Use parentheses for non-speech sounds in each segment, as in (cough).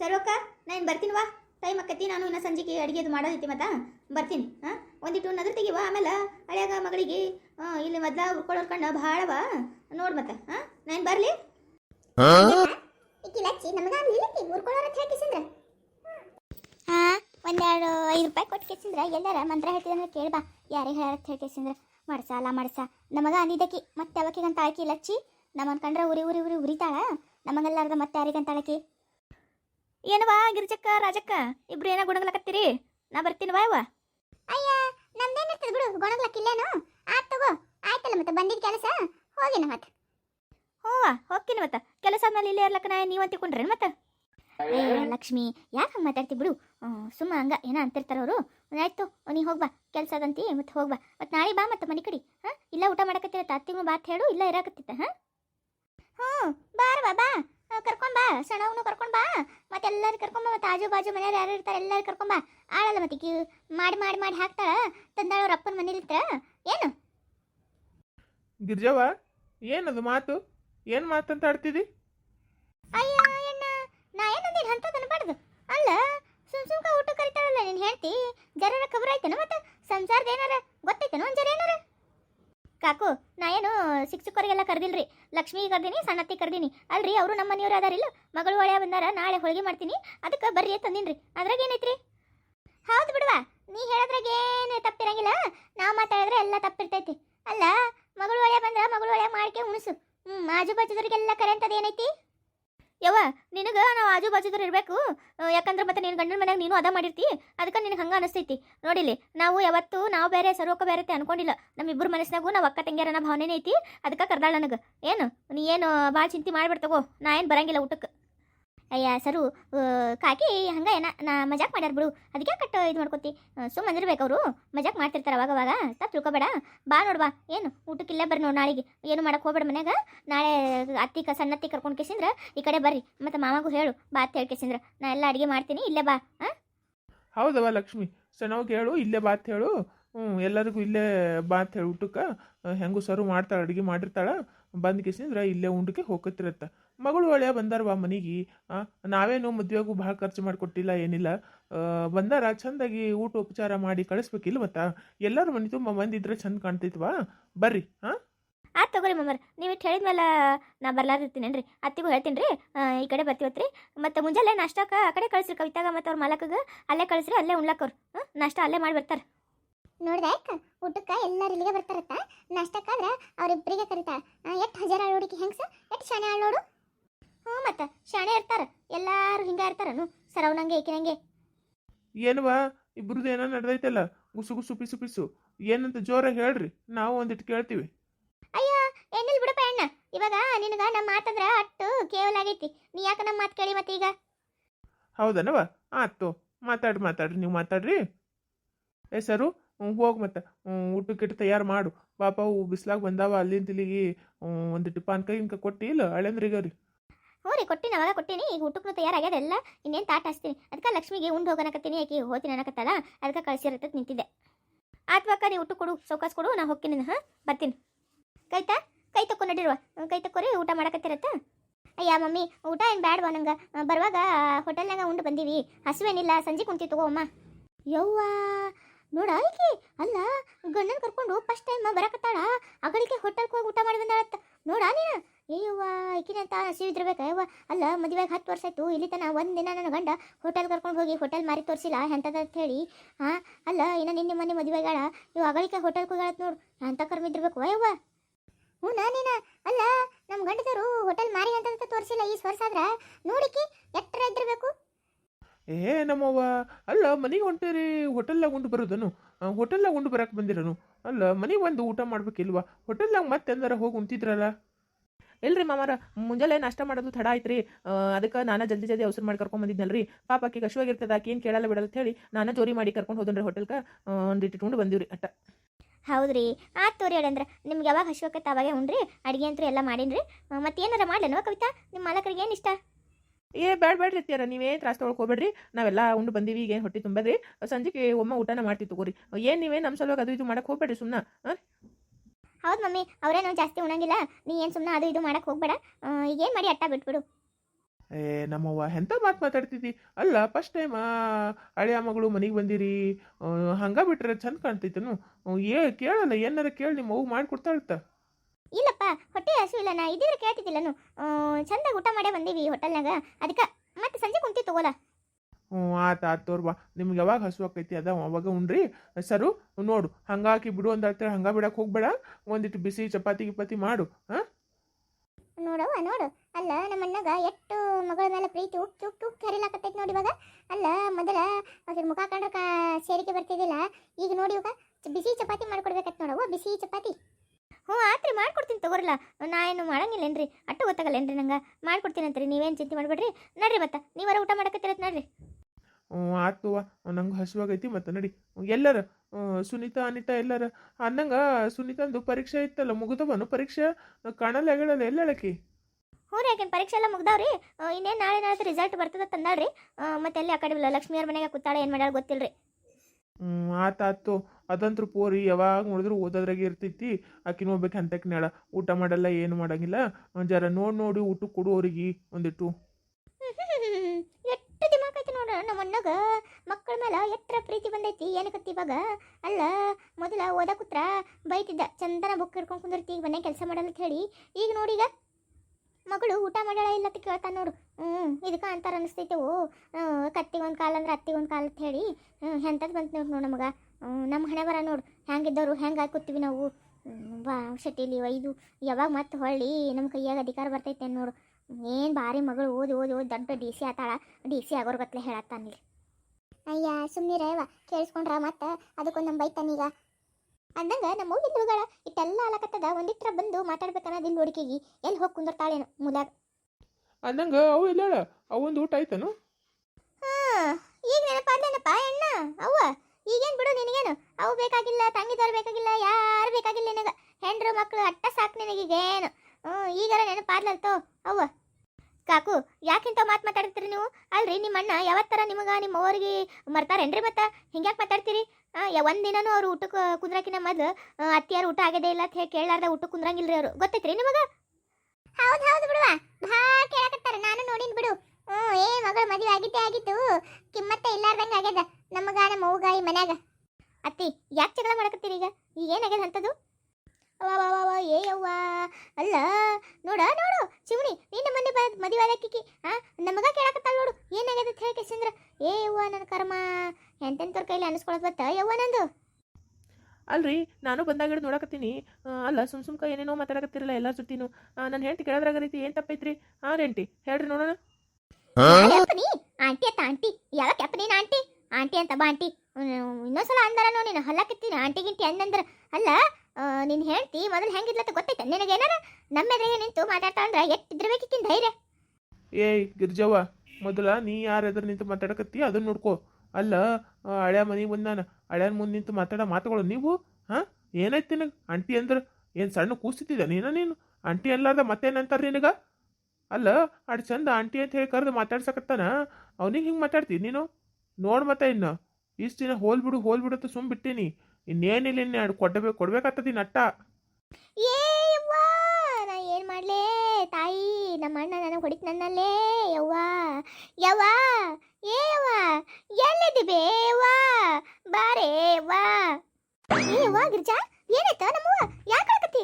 ಸರ್ವಕ್ಕ ನಾನು ಬರ್ತೀನಿ ವಾ. ಟೈಮ್ ಅಕ್ಕತಿ ನಾನು ಇನ್ನು ಸಂಜೆಗೆ ಅಡುಗೆದು ಮಾಡೋದೈತಿ ಮತ್ತೆ? ಬರ್ತೀನಿ ಹಾಂ? ಒಂದಿಟ್ಟು ನದ್ರ ತೆಗಿವ ಆಮೇಲೆ ಹಳೆಯಾಗ ಮಗಳಿಗೆ ಇಲ್ಲಿ ಮೊದ್ಲ ಉಳ್ಕೊಳ್ಳೋರ್ ಭಾಳ ಭಾಳವ ನೋಡ್ ಮತ್ತೆ ಹಾಂ? ನಾನು ಬರಲಿ? ಹಾ? ಒಂದೆರಡು ಐದು ರೂಪಾಯಿ ಕೊಟ್ಟು ಕೇಸಿಂದ್ರೆ ಎಲ್ಲಾರ ಮಂತ್ರ ಹೇಳ್ತಿದ್ರೆ ಕೇಳ್ಬಾ ಯಾರಿಗೆ ಹೇಳಾರ ಅಂತ ಹೇಳಿ ಕೇಸಿಂದ್ರೆ ಮಾಡ್ಸ ಅಲ್ಲ ಮಾಡ್ಸ. ನಮಗ ಅಂದಿದ್ದಕಿ ಮತ್ತೆ ಅವಕ್ಕಿಗಂತ ಆಕಿ ಲಚ್ಚಿ ನಮ್ಮನ್ ಕಂಡ್ರೆ ಉರಿ ಉರಿ ಉರಿ ಉರಿತಾಳ. ನಮಗೆಲ್ಲಾರ್ದ ಮತ್ತೆ ಯಾರಿಗಂತ ಆಕಿ ಏನವಾ ಗಿರಿಜಕ್ಕ ರಾಜಕ್ಕ? ಇಬ್ರು ಏನೋ ಗುಣಗ್ಲಕತ್ತೀರಿ? ನಾ ಬರ್ತೀನಿ ವಾ ಯವ್ವ. ಅಯ್ಯ ನಮ್ದೇನಿರ್ತದ ಬಿಡು ಗುಣಗ್ಲಕ್ಕಿಲ್ಲೇನು ಆತ್ ತಗೋ ಆಯ್ತಲ್ಲ ಮತ್ತೆ ಬಂದಿದ್ ಕೆಲಸ? ಹೋಗಿನ ಮತ್ತೆ. ಹ್ಞೂ ಹೋಗ್ತೀನಿ ಮತ್ತೆ. ಕೆಲಸ ಮೇಲೆ ಇಲ್ಲೇ ಇರ್ಲಕ್ಕ ನಾ ನೀವು ಅಂತಿಕೊಂಡ್ರೇನು ಮತ್ತೆ? ಏ ಲಕ್ಷ್ಮಿ ಯಾಕೆ ಹಂಗೆ ಮಾತಾಡ್ತಿ ಬಿಡು? ಸುಮ್ಮ ಹಂಗ ಏನ ಅಂತಿರ್ತಾರ ಅವರು? ಆಯ್ತು ನೀ ಹೋಗ್ಬಾ ಕೆಲಸ ಅದಂತಿ ಮತ್ತೆ ಹೋಗ್ಬಾ. ಮತ್ತೆ ನಾಳೆ ಬಾ ಮತ್ತೆ ಮನೆ ಕಡಿ ಹಾಂ? ಇಲ್ಲ ಊಟ ಮಾಡಕತ್ತಿರತ್ತ ಅತ್ತಿಗೂ ಬಾತ್ ಹೇಳು ಇಲ್ಲ ಇರಾಕತ್ತಿತ್ತ ಹಾ? ಹ್ಞೂ ಬಾ ಬಾ. ಆ, ಕರ್ಕೊಂಡ್ ಬಾ ಸಣ್ಣವನು ಕರ್ಕೊಂಡ್ ಬಾ. ಮತ್ತೆ ಎಲ್ಲರೂ ಕರ್ಕೊಂಡ್ ಬಾ ಮತ್ತೆ ಆಜು ಬಾಜು ಮನೆಯವ್ರು ಯಾರು ಇರ್ತಾರೆ ಎಲ್ಲಾರು ಕರ್ಕೊಂಡ್ ಬಾ. ಆಳಲ್ಲ ಮತ್ತೆ ಕಿ ಮಾಡಿ ಮಾಡಿ ಮಾಡಿ ಹಾಕ್ತಾಳ? ತಂದಾಳ ಅವ್ರ ಅಪ್ಪನ ಮನೇಲಿ ಇರ್ತಾರ ಏನು? ಗಿರ್ಜವ್ವ ಏನದು ಮಾತು? ಏನು ಮಾತಂತ ಆಡ್ತಿದಿ ಅಯ್ಯ ಅಣ್ಣ ನಾ ಏನಂದಿನ ಅಂತದ್ ಅನ್ಬಾರ್ದು ಅಲ್ಲ ಸುಮ್ ಸುಮ್ಕ ಊಟ ಕರಿತಾಳಲ್ಲ ನೀನ್ ಹೇಳ್ತಿ? ಜರರ ಖಬರ್ ಆಯ್ತೇನ ಮತ್ತೆ ಸಂಸಾರದ ಏನಾರ ಗೊತ್ತೈತೇನು ಒಂದ್ ಜರ ಏನಾರ? ಕಾಕು, ನಾ ಏನು ಶಿಕ್ಷಕರಿಗೆಲ್ಲ ಕರೆದಿಲ್ಲ ರೀ ಲಕ್ಷ್ಮಿ ಕರ್ದೀನಿ, ಸಣ್ಣತ್ತಿ ಕರ್ದೀನಿ. ಅಲ್ರಿ, ಅವರು ನಮ್ಮ ಮನೆಯವ್ರು ಅದಾರಿಲ್ಲ. ಮಗಳು ಒಳ್ಳೆಯ ಬಂದಾರ, ನಾಳೆ ಹೋಳಿಗೆ ಮಾಡ್ತೀನಿ. ಅದಕ್ಕೆ ಬರ್ರಿ ತಂದಿನ್ರಿ. ಅದ್ರಾಗ ಏನೈತ್ರಿ? ಹೌದು ಬಿಡುವ, ನೀ ಹೇಳದ್ರಾಗ ಏನು ತಪ್ಪಿರಂಗಿಲ್ಲ. ನಾವು ಮಾತಾಡಿದ್ರೆ ಎಲ್ಲ ತಪ್ಪಿರ್ತೈತಿ. ಅಲ್ಲ, ಮಗಳು ಒಳ್ಳೆಯ ಬಂದ್ರೆ ಮಗಳು ಒಳ್ಳೆಯ ಮಾಡ್ಕೆ ಉಣಿಸು. ಹ್ಞೂ ಆಜು ಬಾಜುದವ್ರಿಗೆಲ್ಲ ಕರೆ ಅಂತದ್ ಏನೈತಿ? ಯವ್ವ, ನಿನಗೆ ನಾವು ಆಜು ಬಾಜುದವ್ರು ಇರಬೇಕು ಯಾಕಂದ್ರೆ ಮತ್ತೆ ನೀನು ಗಂಡನ ಮನೆಯಾಗ ನೀನು ಅದ ಮಾಡಿರ್ತಿ. ಅದಕ್ಕೆ ನಿನಗೆ ಹಂಗೆ ಅನಿಸ್ತೈತಿ. ನೋಡಿಲಿ ನಾವು ಯಾವತ್ತು, ನಾವು ಬೇರೆ ಸರೋಕ ಬೇರೆ ಅನ್ಕೊಂಡಿಲ್ಲ. ನಮ್ಮಿಬ್ಬರು ಮನಸ್ಸಿನಾಗೂ ನಾವು ಅಕ್ಕ ತಂಗಿಯರ ಭಾವನೆ ಐತಿ. ಅದಕ್ಕೆ ಕರ್ದಾಳ ನನಗೆ. ಏನು, ನೀ ಏನು ಭಾಳ ಚಿಂತೆ ಮಾಡ್ಬಿಡ್ತಗೋ ನಾ ಏನು ಬರಂಗಿಲ್ಲ ಊಟಕ್ಕೆ ಅಯ್ಯ ಸರು ಕಾಕಿ ಹಂಗೆ ಏನ ನಾ ಮಜಾಕ್ ಮಾಡ್ಯಾರ ಬಿಡು. ಅದಕ್ಕೆ ಕಟ್ಟು ಇದು ಮಾಡ್ಕೊತಿ. ಅಂದಿರ್ಬೇಕು ಅವರು. ಮಜಾಕ್ ಮಾಡ್ತಿರ್ತಾರ ಅವಾಗ ಅವಾಗ. ತಪ್ಪು ತಿಳ್ಕೊಬೇಡ. ಬಾ ನೋಡ್ಬಾ ಏನು, ಊಟಕ್ಕೆ ಇಲ್ಲೇ ಬರ್ರಿ ನೋಡಿ ನಾಳೆಗೆ. ಏನು ಮಾಡಕ್ಕೆ ಹೋಗ್ಬೇಡ ಮನ್ಯಾಗ. ನಾಳೆ ಅತ್ತಿ ಕ ಸಣ್ಣತ್ತಿ ಕರ್ಕೊಂಡು ಕೇಸಿಂದ್ರ ಈ ಕಡೆ ಬರ್ರಿ. ಮತ್ತೆ ಮಾಮಾಗೂ ಹೇಳು. ಬಾ ಅಂತ ಹೇಳಿ ಕೇಸಿಂದ್ರ. ನಾ ಎಲ್ಲ ಅಡಿಗೆ ಮಾಡ್ತೀನಿ. ಇಲ್ಲೇ ಬಾ. ಹಾಂ ಹೌದವ ಲಕ್ಷ್ಮಿ. ಸಣ್ಣವಾಗ ಹೇಳು. ಇಲ್ಲೇ ಬಾತ್ ಹೇಳು. ಹ್ಞೂ ಎಲ್ಲರಿಗೂ ಇಲ್ಲೇ ಬಾತ್ ಹೇಳಿ ಊಟಕ್ಕೆ. ಹೆಂಗು ಸರು ಮಾಡ್ತಾಳೆ, ಅಡುಗೆ ಮಾಡಿರ್ತಾಳೆ. ಬಂದು ಕೇಸಿಂದ್ರೆ ಇಲ್ಲೇ ಉಂಡಕ್ಕೆ ಹೋಗತ್ತಿರತ್ತ ಮಗಳು ಒಳ್ಳೆಯ ಬಂದಾರವ ಮನೆಗೆ. ನಾವೇನು ಮದುವೆಗೂ ಭಾಳ ಖರ್ಚು ಮಾಡಿಕೊಟ್ಟಿಲ್ಲ ಏನಿಲ್ಲ. ಬಂದಾರ ಚಂದಾಗಿ ಊಟ ಉಪಚಾರ ಮಾಡಿ ಕಳಿಸ್ಬೇಕಿಲ್ಲ ಮತ್ತು ಎಲ್ಲರೂ ಮನೆ ತುಂಬ ಬಂದಿದ್ರೆ ಚಂದ ಕಾಣ್ತಿತ್ವಾ? ಬರ್ರಿ ಹಾಂ ಆಯ್ತು ತಗೋರಿ ಮಮ್ಮರ್ ನೀವು ಇಟ್ಟು ಹೇಳಿದ್ಮೇಲೆ ನಾ ಬರ್ಲಾರ್ದಿರ್ತೀನೇನ್ರಿ ಅತ್ತಿಗೂ ಹೇಳ್ತೀನಿ ರೀ ಈ ಕಡೆ ಬರ್ತೀವತ್ರಿ. ಮತ್ತು ಮುಂಜಾನೆ ನಾಷ್ಟಕ್ಕೆ ಆ ಕಡೆ ಕಳಿಸ್ರಿ ಕವಿತಾಗ ಮತ್ತು ಅವ್ರ ಮಾಲಕಗೆ. ಅಲ್ಲೇ ಕಳಿಸ್ರಿ ಅಲ್ಲೇ ಉಣ್ಲಾಕವ್ರು ಹಾಂ ನಾಷ್ಟ ಅಲ್ಲೇ ಮಾಡಿ ಬರ್ತಾರೆ. ನೋಡ್ದೆ ಊಟಕ್ಕೆ ಊಟಕ್ಕ ಎಲ್ಲಾರು ಇಲ್ಲಿಗೆ ಬರ್ತಾರತ್ತ? ನಾಷ್ಟಕ್ಕಾದ್ರೆ ಅವ್ರಿಬ್ಬರಿಗೆ ಕರಿತಾಳೆ ಎಷ್ಟು ಹಜಾರ ಅಳೋಡಿಕೆ ಹೆಂಗ್ಸ? ಎಷ್ಟು ಶಾಣೆ ಆಳೋಡು ಹ್ಞೂ ಮತ್ತೆ ಶಾಣೆ ಇರ್ತಾರ ಎಲ್ಲಾರು ಹಿಂಗ ಇರ್ತಾರನು ಸರ್ ಅವ್ನಂಗೆ ಈಕಿನಂಗೆ. ಏನವಾ ಇಬ್ರದ್ದು ಏನೋ ನಡೆದೈತಲ್ಲ ಗುಸು ಗುಸು ಪಿಸು ಪಿಸು ಏನಂತ ಜೋರಾಗಿ ಹೇಳ್ರಿ ನಾವು ಒಂದಿಟ್ಟು ಕೇಳ್ತೀವಿ. ಅಯ್ಯೋ ಏನಿಲ್ಲ ಬಿಡಪ್ಪ ಅಣ್ಣ ಇವಾಗ ನಿನಗ ನಮ್ಮ ಮಾತಂದ್ರ ಅಟ್ಟು ಕೇವಲ ಆಗೈತಿ ನೀ ಯಾಕ ನಮ್ಮ ಮಾತು ಕೇಳಿ ಮತ್ತೆ ಈಗ ಹೌದನವ ಆತು ಮಾತಾಡ್ರಿ ಮಾತಾಡ್ರಿ ನೀವು ಮಾತಾಡ್ರಿ. ಏ ಸರು ಹೋಗಿ ಮತ್ತೆ ಊಟಕ್ಕಿಟ್ಟು ತಯಾರು ಮಾಡು ಪಾಪ ಅವು ಬಿಸ್ಲಾಗ ಬಂದಾವ ಅಲ್ಲಿಂದ ಇಲ್ಲಿಗೆ ಒಂದಿಟ್ಟು ಪಾನ್ಕ ಗಿನ್ಕ ಕೊಟ್ಟಿ ಇಲ್ಲ ಹಳೆಂದ್ರಿಗ ರೀ ಹ್ಞೂ ರೀ, ಕೊಟ್ಟಿನಿ, ಅವಾಗ ಕೊಟ್ಟಿನಿ. ಈಗ ಊಟಕ್ಕೂ ತಯಾರಾಗ್ಯದ ಎಲ್ಲ. ಇನ್ನೇನು ತಾಟ ಹಚ್ತೀನಿ. ಅದಕ್ಕೆ ಲಕ್ಷ್ಮಿಗೆ ಉಂಡು ಹೋಗೋಣಕತ್ತೀನಿ ಆಕೆ ಹೋಗ್ತೀನಿ ಅನ್ನಕತ್ತಲ್ಲ. ಅದಕ್ಕೆ ಕಳ್ಸಿರತ್ತ ನಿಂತಿದ್ದೆ. ಆತ್ವಕ್ಕ ನೀ ಊಟ ಕೊಡು, ಸೌಕಾಸ್ ಕೊಡು, ನಾ ಹೋಗ್ತೀನಿ ಹಾಂ? ಬರ್ತೀನಿ. ಕೈತಾ? ಕೈ ತಕ್ಕೊ ನಡಿರುವ. ಕೈ ತಕ್ಕೋರಿ ಊಟ ಮಾಡಕತ್ತಿರತ್ತ? ಅಯ್ಯ ಮಮ್ಮಿ, ಊಟ ಏನು ಬ್ಯಾಡ್ವ ನಂಗೆ? ಬರುವಾಗ ಹೋಟೆಲ್ನಾಗ ಉಂಡು ಬಂದೀವಿ. ಹಸುವೇನಿಲ್ಲ, ಸಂಜೆ ಕುಂತಿ ತಗೋ ಅಮ್ಮ. ಯವ್ವಾ, ನೋಡ, ಆಯ್ಕೆ. ಅಲ್ಲ, ಗಂಡನ ಕರ್ಕೊಂಡು ಫಸ್ಟ್ ಟೈಮ್ ಬರಕತ್ತಾಳ. ಅಗಳಿಕೆ ಹೋಟೆಲ್ಗೆ ಹೋಗಿ ಊಟ ಮಾಡಿ ಬಂದಾಳತ್ತ ನೋಡ ನೀನು. ಅಯ್ಯವ್ವ ಈಕಿನಂತ ಹಸಿವಿದ್ರಬೇಕ ಅಯ್ಯವ್ವ ಅಲ್ಲ, ಮದುವೆಗೆ ಹತ್ತು ವರ್ಷ ಆಯ್ತು. ಇಲ್ಲಿ ತನ ಒಂದು ದಿನ ನನ್ನ ಗಂಡ ಹೋಟೆಲ್ ಕರ್ಕೊಂಡು ಹೋಗಿ ಹೋಟೆಲ್ ಮಾರಿ ತೋರಿಸಿಲ್ಲ ಎಂಥದ್ದು ಅಂತ ಹೇಳಿ. ಹಾಂ ಅಲ್ಲ, ಇನ್ನು ನಿನ್ನೆ ಮೊನ್ನೆ ಮದುವೆಗಳ? ಇವು ಅಗಳಿಕೆ ಹೋಟೆಲ್ಗೆ ಹೋಗಾಳತ್ ನೋಡು. ಅಂತ ಕರ್ಮಿದ್ರಬೇಕು ಇದ್ರಬೇಕು ಯವ್ವ ಹ್ಞೂ ನಾನೇನ ಅಲ್ಲ ನಮ್ಮ ಗಂಡದವರು ಹೋಟೆಲ್ ಮಾರಿ ಅಂತ ತೋರಿಸಿಲ್ಲ, ಈ ವರ್ಷ ಆದ್ರ? ನೋಡಿಕಿ ಎತ್ತರ ಇದ್ರಬೇಕು? ಏ, ನಮ್ಮವ್ವ, ಅಲ್ಲ, ಮನೆಗೆ ಹೊಂಟೇರಿ ಹೋಟೆಲ್ನಾಗ ಉಂಡು ಬರೋದನು. ಹೋಟೆಲ್ನಾಗ ಉಂಡು ಬರಕ್ಕೆ ಬಂದಿರನು. ಅಲ್ಲ, ಮನೆಗೆ ಒಂದು ಊಟ ಮಾಡ್ಬೇಕಿಲ್ವಾ? ಹೋಟೆಲ್ನಾಗ ಮತ್ತೆ ಅಂದ್ರೆ ಹೋಗಿ ಉಂತಿದ್ರಲ್ಲ ಇಲ್ರಿ ಮಾಮಾರ ಮುಂಜಾನೆ ನಾಷ್ಟ ಮಾಡೋದು ತಡ ಆಯ್ತ್ರಿ. ಅದಕ್ಕೆ ನಾನು ಜಲ್ದಿ ಜಲ್ದಿ ಅವಸರ ಮಾಡಿ ಕರ್ಕೊಂಡ್ ಬಂದಿದ್ನಲ್ರಿ. ಪಾಪ ಆಕಿಗೆ ಕಶುವಾಗಿರ್ತದ ಆಕೆ ಏನು ಕೇಳಲ್ಲ ಬಿಡಲ್ಲ ಅಂತ ಹೇಳಿ ನಾನು ಜೋರಿ ಮಾಡಿ ಕರ್ಕೊಂಡು ಹೋದನ್ರಿ ಹೋಟೆಲ್ಗೆ ಒಂದು ಇಟ್ಕೊಂಡು ಬಂದಿವ್ರಿ ಅಟ್ಟ. ಹೌದ್ರಿ. ಆತು ತೋರಿ ಅಂದ್ರೆ ನಿಮ್ಗೆ ಯಾವಾಗ ಹಸಿವಕತ್ತ ಅವಾಗೆ ಉಣ್ರಿ ಅಡಿಗೆ ಅಂತ ಎಲ್ಲ ಮಾಡಿನ್ರಿ? ಮತ್ತೆ ಏನಾರ ಮಾಡ್ಲೇನೋ ಕವಿತಾ? ನಿಮ್ಮ ಮಾಲಕರಿಗೆ ಏನು ಇಷ್ಟ? ಏ ಬೇಡ ಬ್ಯಾಡ್ರಿ ಅತ್ತಿಯಾರ ನೀವೇ ತ್ರಾಸ ತೊಳ್ಕೊಬೇಡ್ರಿ ಹೋಗ್ಬೇಡ್ರಿ. ನಾವೆಲ್ಲ ಉಂಡು ಬಂದೀವಿ ಈಗ ಏನು ಹೊಟ್ಟೆ ತುಂಬದ್ರಿ ಸಂಜೆಗೆ ಒಮ್ಮೆ ಊಟನ ಮಾಡ್ತೀವಿ ತಗೋರಿ. ಏನು ನೀವೇ ನಮ್ಮ ಸಲುವಾಗಿ ಅದು ಇದು ಮಾಡಕ್ಕೆ ಹೋಗ್ಬೇಡ್ರಿ ಸುಮ್ಮನೆ ಹೌದು ಮಮ್ಮಿ ಅವರೇನೋ ಜಾಸ್ತಿ ಉಣಂಗಿಲ್ಲ. ನೀ ಏನು ಸುಮ್ಮನೆ ಅದು ಇದು ಮಾಡಕ್ಕೆ ಹೋಗ್ಬೇಡ. ಈಗೇನು ಮಾಡಿ ಅಟ್ಟ ಬಿಟ್ಬಿಡು. ಏ ನಮ್ಮವ್ವ ಎಂಥ ಮಾತು ಮಾತಾಡ್ತಿದ್ದಿ? ಅಲ್ಲ ಫಸ್ಟ್ ಟೈಮ್ ಹಳೆಯ ಮಗಳು ಮನೆಗೆ ಬಂದಿರಿ. ಹಂಗೆ ಬಿಟ್ರೆ ಚಂದ ಕಾಣ್ತೈತನು ಏ ಕೇಳಲ್ಲ ಏನಾರ ಕೇಳಿ ನಿಮ್ಮ ಅವ್ವ ಮಾಡಿಕೊಡ್ತಾಳತ್ತ ಇಲ್ಲಪ್ಪ ಹೊಟ್ಟೆ ಹಸು ಇಲ್ಲ ನಾ ಇದ್ರೆ ಕೇಳ್ತಿದ್ದಿಲ್ಲನು. ಚಂದ ಊಟ ಮಾಡೇ ಬಂದೀವಿ ಹೋಟೆಲ್ನಾಗ ಅದಕ್ಕೆ ಮತ್ತೆ ಸಂಜೆ ಕುಂತಿ ತಗೋಲ? ಹ್ಞೂ, ಆತ ಆತೋರ್ವ ತೋರ್ಬಾ ನಿಮ್ಗೆ ಯಾವಾಗ ಹಸು ಆಕೈತಿ ಅದ ಅವಾಗ ಉಣ್ರಿ. ಸರು, ನೋಡು, ಹಂಗಾಕಿ ಬಿಡು ಅಂತ ಹೇಳ್ತಾರೆ ಹಂಗ ಬಿಡಕ್ಕೆ ಹೋಗ್ಬೇಡ. ಒಂದಿಟ್ಟು ಬಿಸಿ ಚಪಾತಿ ಗಿಪಾತಿ ಮಾಡು, ಹಾಂ? ನೋಡವ್ವ ನೋಡು. ಅಲ್ಲ, ನಮ್ಮ ಅಣ್ಣಗ ಎಷ್ಟು ಮಗಳ ಮೇಲೆ ಪ್ರೀತಿ ಉಕ್ಕಿ ಉಕ್ಕಿ ಉಕ್ಕಿ ಹರಿಲಾಕತ್ತೈತಿ ನೋಡಿ ಇವಾಗ. ಅಲ್ಲ, ಮೊದಲ ಅದ್ರ ಮುಖ ಕಂಡ್ರೆ ಸೇರಿಕೆ ಬರ್ತಿದ್ದಿಲ್ಲ. ಈಗ ನೋಡಿ ಇವಾಗ ಬಿಸಿ ಚಪಾತಿ ಮಾಡ್ಕೊಡ್ಬೇಕತ್ ನೋಡವ್ವ ಬಿಸಿ ಚಪಾತಿ. ಹ್ಞೂ, ಆತ್ರಿ, ಮಾಡ್ಕೊಡ್ತೀನಿ ತಗೋರಲ್ಲ. ನಾ ಏನು ಮಾಡಂಗಿಲ್ಲೇನ್ರಿ? ಅಟ್ಟು ಗೊತ್ತಾಗಲ್ಲೇನ್ರಿ ನಂಗೆ. ಮಾಡ್ಕೊಡ್ತೀನಿ ರೀ ನೀವೇನು ಚಿಂತೆ ಮಾಡಬೇಡ್ರಿ. ನಡ್ರಿ ಮತ್ತೆ ನೀವರ ಊಟ ಮಾಡಕತ್ತಿರತ್ತೆ ನಡ್ರಿ. ಆತುವ ನಂಗೆ ಹಸುವಾಗೈತಿ ಮತ್ತು ನಡಿ. ಎಲ್ಲರ ಸುನೀತಾ ಅನಿತಾ ಎಲ್ಲರ. ಅನ್ನಂಗ ಸುನೀತಂದು ಪರೀಕ್ಷೆ ಇತ್ತಲ್ಲ ಮುಗಿದವನು ಪರೀಕ್ಷೆ? ಕಾಣಲ್ಲ ಹೇಳಲ್ಲ ಎಲ್ಲಳಕಿ? ಹ್ಞೂ ರೀ ಯಾಕೆನ್ ಪರೀಕ್ಷೆ ಎಲ್ಲ ಮುಗ್ದಾವ್ರಿ. ಇನ್ನೇನು ನಾಳೆ ನಾಳೆ ರಿಸಲ್ಟ್ ಬರ್ತದ ತಂದಾಳ್ರಿ. ಮತ್ತೆ ಎಲ್ಲಿ ಆ ಕಡೆ ಇಲ್ಲ ಲಕ್ಷ್ಮಿಯವ್ರ ಮನೆಗೆ ಕೂತಾಳೆ ಏನು ಮಾಡ್ಯಾಳ ಗೊತ್ತಿಲ್ರಿ. ಹ್ಞೂ ಆತಾತು ಅದಂತ್ರು ಪೋರಿ ಯಾವಾಗ ನೋಡಿದ್ರು ಓದೋದ್ರಾಗೆ ಇರ್ತೈತಿ ಆಕಿನ ಹೋಗ್ಬೇಕು ಅಂತಕ್ನೇಳ ಊಟ ಮಾಡಲ್ಲ ಏನು ಮಾಡಂಗಿಲ್ಲ. ಜರ ನೋಡಿ ನೋಡಿ ಊಟ ಕೊಡು ಅವ್ರಿಗೆ ಒಂದಿಟ್ಟು. (laughs) ಐತಿ ನೋಡ, ನಮ್ಮ ಅಣ್ಣಗ ಮಕ್ಕಳ ಮೇಲೆ ಎತ್ತರ ಪ್ರೀತಿ ಬಂದೈತಿ. ಏನಕತ್ತಿ ಇವಾಗ? ಅಲ್ಲ, ಮೊದಲ ಓದ ಕೂತ್ರ ಬೈತಿದ್ದ, ಚಂದನ ಬುಕ್ ಹಿಡ್ಕೊಂಡು ಕುಂದಿರ್ತಿ, ಈಗ ಮನೆ ಕೆಲಸ ಮಾಡಲ್ಲ ಅಂತ ಹೇಳಿ. ಈಗ ನೋಡೀಗ ಮಗಳು ಊಟ ಮಾಡಾಳ ಇಲ್ಲ ಅಂತ ಕೇಳ್ತಾನೆ ನೋಡು. ಹ್ಞೂ ಇದಕ್ಕೆ ಅಂತಾರ ಓ. ಕತ್ತಿಗೆ ಒಂದು ಕಾಲು ಅಂದ್ರೆ ಅತ್ತಿಗೆ ಒಂದು ಕಾಲ ಅಂತ ಹೇಳಿ. ಹ್ಞೂ ಎಂಥದ್ದು ಬಂತು ನೋಡು ನೋಡು ನಮಗೆ. ನಮ್ಮ ಹಣೆ ಬರ ನೋಡು, ಹೆಂಗಿದ್ದವರು, ಹೆಂಗೆ ಕೂತೀವಿ ನಾವು. ಬಾ ಶೆಟ್ಟಿಲಿ ಇದು ಯಾವಾಗ ಮತ್ತೆ ಹೊಳ್ಳಿ ನಮ್ಮ ಕೈಯಾಗ ಅಧಿಕಾರ ಬರ್ತೈತೆ ನೋಡು. ಏನು ಭಾರಿ ಮಗಳು ಓದಿ ಓದಿ ಓದಿ ದೊಡ್ಡ ಡಿ ಸಿ ಆತಾಳ. ಡಿ ಸಿ ಆಗೋರ್ಗತ್ಲೆ ಹೇಳತ್ತಾನಿಲ್ಲ ಅಯ್ಯ ಸುಮ್ಮನಿರವ ಕೇಳಿಸ್ಕೊಂಡ್ರ ಮತ್ತೆ? ಅದಕ್ಕೊಂದು ನಮ್ಮ ಬೈತಾನೀಗ ಅಂದಂಗ ನಮ್ಮ ಹೋಗಿದ್ದುಗಳ ಇಟ್ಟೆಲ್ಲ ಅಲಕತ್ತದ. ಒಂದಿಟ್ರ ಬಂದು ಮಾತಾಡ್ಬೇಕನ್ನೋದಿಲ್ಲ ಹುಡುಕಿಗೆ ಎಲ್ಲಿ ಹೋಗಿ ಕುಂದಿರ್ತಾಳೇನು ಮೂಲಾಗ ಅಂದಂಗ ಅವು ಇಲ್ಲ ಅವೊಂದು ಊಟ ಆಯ್ತನು? ಹಾಂ ಈಗ ನೆನಪಾದ್ಲೇನಪ್ಪ ಅಣ್ಣ ಅವ್ವ. ಈಗೇನು ಬಿಡು ನಿನಗೇನು? ಅವು ಬೇಕಾಗಿಲ್ಲ ತಂಗಿದವ್ರು ಬೇಕಾಗಿಲ್ಲ ಯಾರು ಬೇಕಾಗಿಲ್ಲ ನಿನಗೆ. ಹೆಂಡ್ರು ಮಕ್ಕಳು ಅಟ್ಟ ಸಾಕು ನಿನಗೀಗೇನು. ಹ್ಞೂ ಈಗಾರ ನೆನಪಾದ್ಲಲ್ತೋ ಅವ್ವ. ಕಾಕು ಯಾಕಿಂತ ಮಾತು ಮಾತಾಡ್ತೀರಿ ನೀವು? ಅಲ್ರಿ ನಿಮ್ಮ ಅಣ್ಣ ಯಾವತ್ತರ ನಿಮಗೆ ನಿಮ್ಮ ಅವ್ರಿಗೆ ಮರ್ತಾರೇನ್ರಿ ಮತ್ತೆ? ಹಿಂಗ್ಯಾಕೆ ಮಾತಾಡ್ತೀರಿ? ಒಂದಿನೂ ಅವ್ರು ಊಟಕ್ಕೆ ಕುಂದ್ರಕಿನ ಮೊದಲು ಅತ್ತಿಯಾರು ಊಟ ಆಗದೇ ಇಲ್ಲ ಅಂತ ಹೇಳಿ ಕೇಳಾರ್ದ ಊಟಕ್ಕೆ ಕುಂದ್ರಂಗಿಲ್ರಿ ಅವರು. ಗೊತ್ತೈತ್ರಿ ನಿಮಗೆ? ಹೌದು ಹೌದು ಬಿಡುವ. ಭಾ ಕೇಳಕತ್ತಾರ. ನಾನು ನೋಡಿನ್ ಬಿಡು. ಹ್ಞೂ ಏ ಮಗಳು ಮದುವೆ ಆಗಿದ್ದೇ ಆಗಿತ್ತು ಕಿಮ್ಮತ್ತೆ ಇಲ್ಲಾರ್ದಂಗೆ ಆಗ್ಯದ. ನಮಗ ನಮ್ಮ ಅವ್ಗ ಈ ಮನ್ಯಾಗ. ಅತ್ತಿ ಯಾಕೆ ಜಗಳ ಮಾಡಕತ್ತೀರಿ ಈಗ? ಈಗ ಏನಾಗ್ಯದ ಅಂತದು ಅವ್ವ ಅವ್ವ ಅವ್ವ, ಏ ಅವ್ವ. ಅಲ್ಲ ನೋಡ ನೋಡು ಚಿಮಣಿ ನಿನ್ನ ಮನೆ ಬ ಮದುವೆ ಕಿಕಿ ಆ? ನಮಗ ಕೇಳಕತ್ತಾಳ ನೋಡು. ಏನಾಗ್ಯದ ಅಂತ ಹೇಳಿ ಕೇಸಂದ್ರ. ಏ ಯವ್ವ ನನ್ನ ಕರ್ಮ. ಎಂತೆಂತವ್ರ ಕೈಲಿ ಅನಿಸ್ಕೊಳತ್ ಬತ್ತ ಯವ್ವ ನಂದು. ಅಲ್ರಿ ನಾನು ಬಂದಾಗ ನೋಡಕತ್ತೀನಿ. ಆ, ಅಲ್ಲ ಸುಮ್ ಸುಮ್ಕ ಏನೇನೋ ಮಾತಾಡಕತ್ತಿರಲ್ಲ ಎಲ್ಲರ ಸುತ್ತಿನ ನನ್ನ ಹೆಂಡತಿ ಕೇಳೋದ್ರಾಗ ರೀತಿ ಏನ್ ತಪ್ಪೈತ್ರಿ? ಹಾಂ ರೆಂಟಿ ಹೇಳ್ರಿ ನೋಡೋಣ. ನೀ ಆಂಟಿ ಅತ್ತ ಆಂಟಿ. ಯಾವತ್ತಪ್ಪ ನೀನು ಆಂಟಿ? ಆಂಟಿ ಅಂತ ಬಾ ಆಂಟಿ. ಇನ್ನೊಂದ್ಸಲ ಅಂದಾರ ನೋಡಿ ನೀನು ಹಲ್ಲಕತ್ತೀನಿ ಆಂಟಿ ಗಿಂಟಿ ಅಂದಂದ್ರ. ಅಲ್ಲ ನಿನ್ನ ಹೇಳ್ತಿ ಮೊದಲು ಹೆಂಗಿದ್ಲತ್ತ ಗೊತ್ತೈತೆ? ನಿನಗೇನಾರ ನಮ್ಮ ಎದುರಿಗೆ ನಿಂತು ಮಾತಾಡ್ತಾಳಂದ್ರ ಎಷ್ಟು ಇದ್ರಬೇಕಿಕ್ಕಿನ ಧೈರ್ಯ. ಏಯ್, ಗಿರಿಜವ್ವ, ಮೊದಲ ನೀ ಯಾರ ಎದುರು ನಿಂತು ಮಾತಾಡಕತ್ತಿ? ಅದನ್ನ ನೋಡ್ಕೋ. ಅಲ್ಲ ಹಳೆಯ ಮನೆಗೆ ಮುಂದೆ ನಾನು ಹಳ್ಯಾನ ಮುಂದೆ ನಿಂತು ಮಾತಾಡೋ ಮಾತುಗಳು ನೀವು? ಹಾಂ? ಏನಾಯ್ತು ನಿನಗೆ? ಆಂಟಿ ಅಂದ್ರೆ ಏನು ಸಣ್ಣ ಕೂಸ್ತಿದ್ದ ನೀನ ನೀನು? ಆಂಟಿ ಅಲ್ಲಾರ್ದ ಮತ್ತೇನಂತಾರೆ ನಿನಗ? ಅಲ್ಲ ಅಡ್ ಚಂದ ಆಂಟಿ ಅಂತ ಹೇಳಿ ಕರೆದು ಮಾತಾಡ್ಸಕತ್ತಾನ? ಅವನಿಗೆ ಹಿಂಗೆ ಮಾತಾಡ್ತಿ ನೀನು? ನೋಡ್ ಮತ್ತೆ ಇನ್ನು. ಇಷ್ಟು ದಿನ ಹೋಲ್ಬಿಡು ಬಿಡು ಹೋಲ್ ಬಿಡು ಅಂತ ಸುಮ್ ಬಿಟ್ಟೀನಿ ಇನ್ನೇನಿಲ್ಲ ಇನ್ನೇ ಕೊಡಬೇಕು ಕೊಡ್ಬೇಕು ಕೊಡ್ಬೇಕಾಗ್ತದಿ ನಟ್ಟ. ನಮ್ಮ ಅಣ್ಣ ನನಗೆ ಹೊಡಿತು ನನ್ನಲ್ಲೇ, ಯವ್ವ. ಯವ್ವ, ಏ ಯವ್ವ ಎಲ್ಲಿದ್ದಿ ಬೇವಾ ಬಾರೇ ವಾ ಯವ್ವ, ಗಿರ್ಜಾ, ಏನಾಯ್ತ ನಮ್ಮವ್ವ? ಯಾಕೆ ಅಳಕತ್ತಿ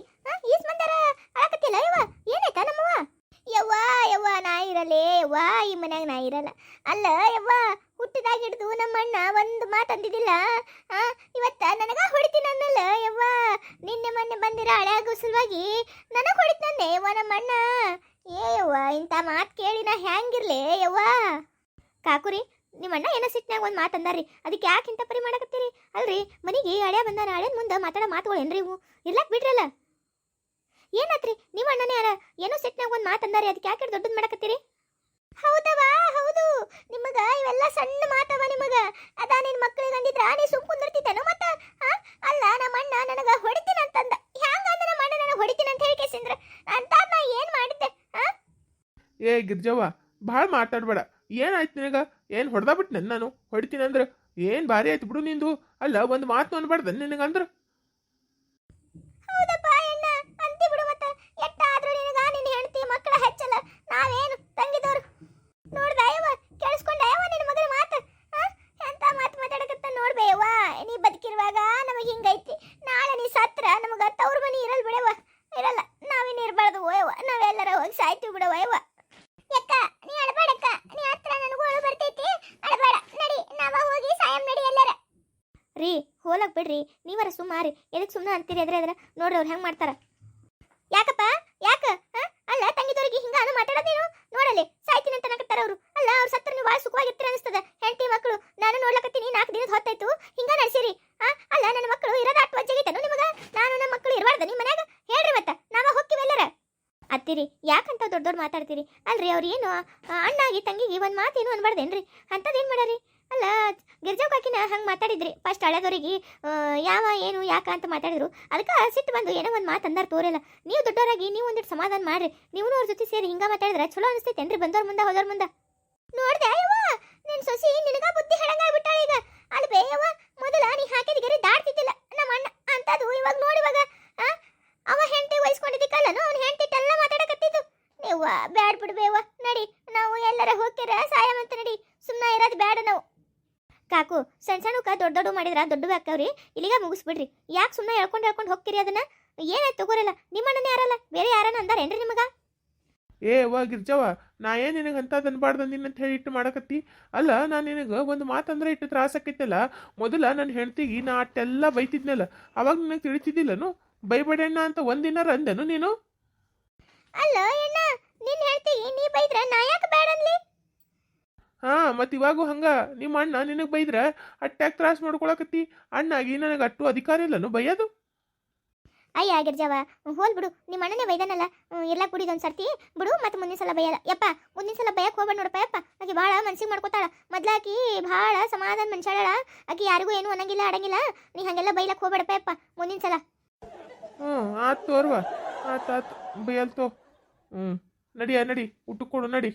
ಈಸ್ ಮಂದಾರ ಅಳಕತ್ತಿಲ್ಲ ಯವ್ವ? ಏನಾಯ್ತ ನಮ್ಮವ್ವ? ಯವ್ವ ಯವ್ವ, ನಾ ಇರಲೇ ಯವ್ವ, ಈ ಮನ್ಯಾಗ ನಾ ಇರಲ್ಲ. ಅಲ್ಲ ಯವ್ವ, ಹುಟ್ಟಿದಾಗ ಹಿಡಿದು ನಮ್ಮ ಅಣ್ಣ ಒಂದು ಆ, ಇವತ್ತ ನನಗ ಹೊಡಿತೀನಿ ಅನ್ನಲ್ಲ ಯವ್ವ. ನಿನ್ನೆ ಮೊನ್ನೆ ಬಂದಿರೋ ಹಳೆಯಾಗೋ ಸಲುವಾಗಿ ನನಗೆ ಹೊಡಿತಾನೆ ಯವ್ವ ನಮ್ಮ ಅಣ್ಣ ಏ ಇಂಥ ಮಾತು ಕೇಳಿ ನಾ ಹ್ಯಾಂಗಿರ್ಲಿ ಯವ್ವ ಕಾಕುರಿ ನಿಮ್ಮ ಅಣ್ಣ ಏನೋ ಸಿಟ್ನಾಗ ಒಂದು ಮಾತು ಅಂದಾರಿ ಅದಕ್ಕೆ ಯಾಕೆ ಇಂಥ ಪರಿ ಮಾಡಕತ್ತೀರಿ? ಅಲ್ರಿ, ಮನೆಗೆ ಹಳೆ ಬಂದ ಹಳೆ ಮುಂದೆ ಮಾತಾಡೋ ಮಾತುಗಳು ಏನ್ರಿ ಇವು? ಇರ್ಲಾಕ್ ಬಿಡ್ರಲ್ಲ? ಏನತ್ರಿ ನಿಮ್ಮ ಅಣ್ಣನೇ ಅಲ್ಲ ಏನೋ ಸಿಟ್ನಾಗ ಒಂದು ಮಾತು ಅಂದಾರಿ ಅದಕ್ಕೆ ಯಾಕೆ ದೊಡ್ಡದು ಮಾಡಕತ್ತೀರಿ? ಹೌದವಾ ಹೌದು. ನಿಮಗ ಇವೆಲ್ಲ ಸಣ್ಣ ಮಾತವ ನಿಮಗ. ಅದ ನಿನ್ ಮಕ್ಕಳಿಗೆ ಅಂದಿದ್ರ ನೀ ಸುಮ್ ಕುಂದಿರ್ತಿದ್ದೇನೋ ಮತ್ತ ಆ? ಅಲ್ಲ ನಮ್ಮ ಅಣ್ಣ ನನಗ ಹೊಡಿತೀನಿ ಅಂತಂದ ಹ್ಯಾಂಗ ಅಂದ ನಮ್ಮ ಅಣ್ಣ ನನಗೆ ಹೊಡಿತೀನಿ ಅಂತ ಹೇಳಿ ಕೇಸಿಂದ್ರ ಅಂತ ನಾ ಏನ್ ಮಾಡಿದ್ದೆ ಏ, ಗಿರ್ಜವ್ವ, ಭಾಳ ಮಾತಾಡ್ಬೇಡ. ಏನಾಯ್ತು ನಿನಗ? ಏನು ಹೊಡೆದಾಬಿಟ್ಟು ನನ್ನ ನಾನು? ಹೊಡಿತೀನಿ ಅಂದ್ರೆ ಏನು ಭಾರಿ ಆಯ್ತು ಬಿಡು ನಿಂದು. ಅಲ್ಲ, ಒಂದು ಮಾತು ಅನ್ಬಾರ್ದು ನಿನಗಂದ್ರೆ ಹೌದಪ್ಪ ಅಣ್ಣ ಅಂತಿ ಬಿಡು ಮತ್ತ ಎಟ್ಟಾದ್ರೂ ನಿನಗ ನಿನ್ನ ಹೆಂಡತಿ ಮಕ್ಕಳ ಹೆಚ್ಚಲ್ಲ ನಾವೇನು ತಂಗಿದವ್ರು ನೋಡ್ದ ಯವ್ವ ಕೇಳಿಸ್ಕೊಂಡ ಯವ್ವ ನಿನ್ನ ಮಗನ ಮಾತು ಆ? ಎಂತ ಮಾತು ಮಾತಾಡಕತ್ತ ನೋಡ್ಬೇ ಯವ್ವ ನೀ ಬದುಕಿರುವಾಗ ನಮಗೆ ಹಿಂಗೈತಿ ನಾಳೆ ನೀ ಸತ್ರ ನಮಗ ತವ್ರ ಮನಿ ಇರಲ್ ಬಿಡವ್ವ ಇರಲ್ಲ ನಾವೇನು ಇರಬಾರ್ದು ಓಯವ್ವ ನಾವೆಲ್ಲರ ಹೋಗಿ ಸಾಯ್ತೀವಿ ಬಿಡವ ಯವ್ವ ಯಕ್ಕ ನೀ ಅಳಬೇಡಕ್ಕ ನೀ ಹತ್ರ ನನಗೂ ಅಳು ಬರ್ತೈತಿ ಅಳಬೇಡ ನಡಿ ನಾವ ಹೋಗಿ ಸಾಯಂ ನಡಿ ಎಲ್ಲರ ರೀ ಬಿಡ್ರಿ ನೀವರ ಸುಮಾರಿ. ಎದಕ್ ಸುಮ್ಮನೆ ಅಂತೀರಿ ಅದ್ರ ಅದ್ರ ನೋಡ್ರಿ ಅವ್ರು ಹೆಂಗ್ ಮಾಡ್ತಾರ. ಯಾಕಪ್ಪ? ಯಾಕ? ಅಲ್ಲ ತಂಗಿದವ್ರಿಗೆ ಹಿಂಗ ಅನು ಮಾತಾಡೋದೇನು ನೋಡಲಿ ಸಾಯ್ತೀನಿ ಅಂತ ನಕತ್ತಾರ ಅವ್ರು. ಅಲ್ಲ, ಅವ್ರ ಸತ್ರ ನೀವು ಭಾಳ ಸುಖವಾಗಿರ್ತೀರ ಅನಿಸ್ತದ. ಹೆಂಡತಿ ಮಕ್ಕಳು ನಾನು ನೋಡ್ಲಕತ್ತೀನಿ ನಾಲ್ಕು ದಿನದ ಹೊತ್ತಾಯ್ತು. ಹಿಂಗ ನಡೆಸಿರಿ. ಅಲ್ಲ, ನನ್ನ ಮಕ್ಕಳು ಇರೋದ ಅಟ್ಟು ವಜ್ಜಾಗೈತನು ನಿಮಗ? ನಾನು ನನ್ನ ಮಕ್ಕಳು ಇರಬಾರ್ದ ನಿಮ್ಮ ಮನ್ಯಾಗ? ಹೇಳ್ರಿ ಮತ್ತ, ನಾವ ಎಲ್ಲರ? ಅತ್ತಿರಿ, ಯಾಕಂತ ದೊಡ್ಡ ದೊಡ್ಡ ಮಾತಾಡ್ತೀರಿ? ಅಲ್ರಿ, ಅವ್ರು ಏನು, ಅಣ್ಣಾಗಿ ತಂಗಿಗೆ ಒಂದ್ ಮಾತೇನು ಅನ್ಬಾರ್ದೇನ್ರಿ? ಅಂತದೇನ್ ಮಾಡ್ಯಾರಿ ಅಲ್ಲ, ಗಿರ್ಜಾ ಕಾಕಿನ ಹಂಗೆ ಮಾತಾಡಿದ್ರಿ. ಫಸ್ಟ್ ಹಳೆದವರಿಗೆ ಯಾವ, ಏನು, ಯಾಕ ಅಂತ ಮಾತಾಡಿದ್ರು. ಅದಕ್ಕೆ ಸಿಟ್ಟು ಬಂದು ಏನೋ ಒಂದು ಮಾತು ಅಂದಾರ ತೋರಿಲ್ಲ. ನೀವು ದೊಡ್ಡವರಾಗಿ, ನೀವು ಒಂದಿಟ್ಟು ಸಮಾಧಾನ ಮಾಡ್ರಿ. ನೀವು ಅವ್ರ ಜೊತೆ ಸೇರಿ ಹಿಂಗ ಮಾತಾಡಿದ್ರೆ ಚಲೋ ಅನಿಸ್ತೈತೇನ್ರಿ ಬಂದವ್ರ ಮುಂದೆ, ಹೋದವ್ರ ಮುಂದೆ? ನೋಡ್ದೆ ಅಯ್ಯವ್ವ ನಿನ್ ಸೊಸಿ ನಿನಗ ಬುದ್ಧಿ ಹೇಳಂಗಾಗ್ಬಿಟ್ಟಾಳ ಈಗ ಅಲ್ಲಿ ಬೇಯವ್ವ ಮೊದಲ ನೀ ಹಾಕಿದ ಗೆರೆ ದಾಟ್ತಿದ್ದಿಲ್ಲ ನಮ್ಮ ಅಣ್ಣ ಅಂತದು ಇವಾಗ ನೋಡಿ ಇವಾಗ ಆ? ಅವ ಹೆಂಡತಿ ವಹಿಸ್ಕೊಂಡಿದ್ದಕ್ಕಲ್ಲನು ಅವ್ನ ಹೆಂಡತಿ ಎಲ್ಲ ಮಾತಾಡಕತ್ತಿದ್ದು ನೀವ್ವ ಬ್ಯಾಡ್ ಬಿಡ್ಬೇವ ನಡಿ ನಾವು ಎಲ್ಲರ ಹೋಗ್ತಿರ ಸಾಯಂ ಅಂತ ನಡಿ ಸುಮ್ಮನೆ ಇರೋದು ಬ್ಯಾಡ ನಾವು ಕಾಕು ಸಣ್ಣಕ್ಕ ದೊಡ್ಡ ದೊಡ್ಡ ಮಾಡಿದ್ರೆ ದೊಡ್ಡ ಹಾಕವ್ರಿ ಇಲ್ಲಿಗ ಮುಗಿಸ್ಬಿಡ್ರಿ. ಯಾಕೆ ಸುಮ್ಮನೆ ಹೇಳ್ಕೊಂಡು ಹೇಳ್ಕೊಂಡು ಹೋಗ್ತೀರಿ ಅದನ್ನ? ಏನಾಯ್ತು ತಗೋರಲ್ಲ. ನಿಮ್ಮಣ್ಣನೇ ಯಾರಲ್ಲ? ಬೇರೆ ಯಾರನ್ನ ಅಂದಾರೇನ್ರಿ ನಿಮಗ? ಏ ವಾ ಗಿರ್ಜವ ನಾ ಏನು ನಿನಗೆ ಅಂತ ಅನ್ಬಾರ್ದು ನಿನ್ನಂತ ಅಂತ ಹೇಳಿ ಇಟ್ಟು ಮಾಡಕತ್ತಿ? ಅಲ್ಲ ನಾನು ನಿನಗೆ ಒಂದು ಮಾತಂದ್ರೆ ಇಟ್ಟು ತ್ರಾಸ ಆಕೈತಲ್ಲ? ಮೊದಲ ನನ್ನ ಹೆಂಡ್ತಿಗೆ ನಾ ಅಟ್ಟೆಲ್ಲ ಬೈತಿದ್ನಲ್ಲ ಅವಾಗ ನಿನಗೆ ತಿಳಿತಿದ್ದಿಲ್ಲನು? ಬೈಬೇಡಣ್ಣ ಅಂತ ಒಂದಿನ ಅಂದನು ನೀನು? ಅಲ್ಲ ಅಣ್ಣ ನಿನ್ ಹೇಳ್ತೀವಿ ನೀ ಬೈದ್ರೆ ನಾ ಯಾಕೆ ಬೇಡನ್ಲಿ ಅನ್ಲಿ ಹಾ ಮತ್ತು ಇವಾಗೂ ಹಂಗ. ನಿಮ್ಮ ಅಣ್ಣ ನಿನಗೆ ಬೈದ್ರೆ ಅಟ್ಟ್ಯಾಕ್ ತ್ರಾಸ ಮಾಡ್ಕೊಳಕತ್ತಿ. ಅಣ್ಣಾಗಿ ನನಗೆ ಅಟ್ಟು ಅಧಿಕಾರ ಇಲ್ಲನು ಬೈಯೋದು? ಅಯ್ಯ ಗಿರ್ಜಾವ ಹೋಲ್ ಬಿಡು. ನಿಮ್ಮ ಅಣ್ಣನೇ ಬೈದಾನಲ್ಲ. ಎಲ್ಲ ಕುಡಿದೊಂದು ಸರ್ತಿ. ಬಿಡು ಮತ್ತು ಮುಂದಿನ ಸಲ ಬೈಯಲ್ಲ. ಯಪ್ಪ ಮುಂದಿನ ಸಲ ಬಯಕ್ಕೆ ಹೋಗ್ಬೇಡ ನೋಡಪ್ಪ ಯಪ್ಪ. ಆಕೆ ಭಾಳ ಮನ್ಸಿಗೆ ಮಾಡ್ಕೋತಾಳ. ಮೊದ್ಲಾಕಿ ಭಾಳ ಸಮಾಧಾನ ಮನುಷ್ಯಾಳ ಆಕೆ ಯಾರಿಗೂ ಏನು ಅನ್ನಂಗಿಲ್ಲ ಅಡಂಗಿಲ್ಲ. ನೀ ಹಾಗೆಲ್ಲ ಬೈಲಕ್ಕೆ ಹೋಗ್ಬೇಡಪ್ಪ ಯಪ್ಪ. ಮುಂದಿನ ಸಲ. ಹ್ಞೂ ಆತು ತೋರ್ವ. ಆತು ಆತು. ಬೈಯಲ್ತೋ ಹ್ಞೂ ನಡಿಯ ನಡಿ ಊಟಕ್ಕೆ ಕೊಡು ನಡಿ.